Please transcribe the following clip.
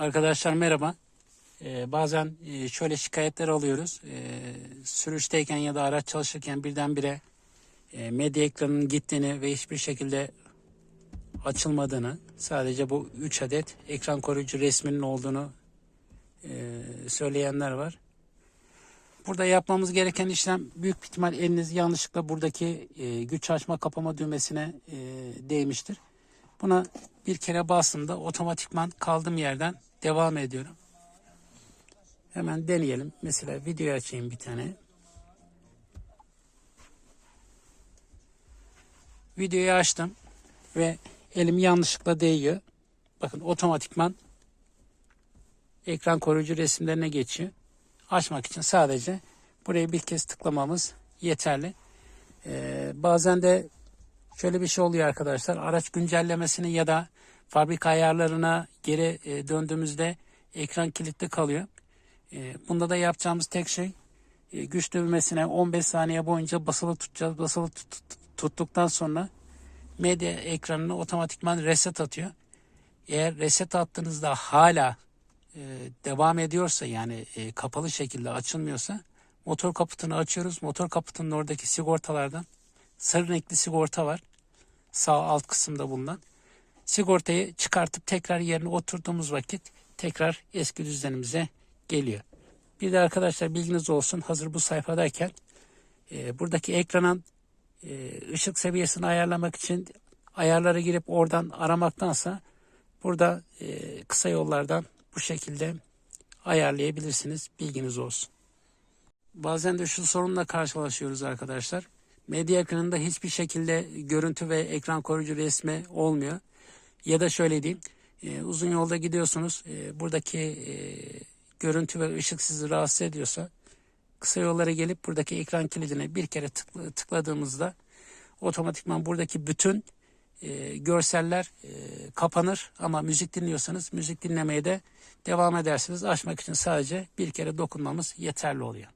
Arkadaşlar merhaba. Ee, bazen e, şöyle şikayetler alıyoruz. Ee, sürüşteyken ya da araç çalışırken birdenbire e, medya ekranının gittiğini ve hiçbir şekilde açılmadığını, sadece bu 3 adet ekran koruyucu resminin olduğunu e, söyleyenler var. Burada yapmamız gereken işlem büyük ihtimal eliniz yanlışlıkla buradaki e, güç açma kapama düğmesine e, değmiştir. Buna bir kere bastığımda otomatikman kaldığım yerden devam ediyorum. Hemen deneyelim. Mesela video açayım bir tane. Videoyu açtım ve elim yanlışlıkla değiyor. Bakın otomatikman ekran koruyucu resimlerine geçiyor. Açmak için sadece buraya bir kez tıklamamız yeterli. Ee, bazen de şöyle bir şey oluyor arkadaşlar. Araç güncellemesini ya da fabrika ayarlarına geri e, döndüğümüzde ekran kilitli kalıyor. E, bunda da yapacağımız tek şey e, güç düğmesine 15 saniye boyunca basılı tutacağız. Basılı tut- tut- tuttuktan sonra medya ekranını otomatikman reset atıyor. Eğer reset attığınızda hala e, devam ediyorsa yani e, kapalı şekilde açılmıyorsa motor kaputunu açıyoruz. Motor kaputunun oradaki sigortalardan sarı renkli sigorta var. Sağ alt kısımda bulunan. Sigortayı çıkartıp tekrar yerine oturduğumuz vakit tekrar eski düzenimize geliyor. Bir de arkadaşlar bilginiz olsun hazır bu sayfadayken e, buradaki ekranın e, ışık seviyesini ayarlamak için ayarlara girip oradan aramaktansa burada e, kısa yollardan bu şekilde ayarlayabilirsiniz. Bilginiz olsun. Bazen de şu sorunla karşılaşıyoruz arkadaşlar. Medya ekranında hiçbir şekilde görüntü ve ekran koruyucu resmi olmuyor. Ya da şöyle diyeyim, e, uzun yolda gidiyorsunuz, e, buradaki e, görüntü ve ışık sizi rahatsız ediyorsa, kısa yollara gelip buradaki ekran kilidine bir kere tıkla- tıkladığımızda otomatikman buradaki bütün e, görseller e, kapanır ama müzik dinliyorsanız müzik dinlemeye de devam edersiniz. Açmak için sadece bir kere dokunmamız yeterli oluyor.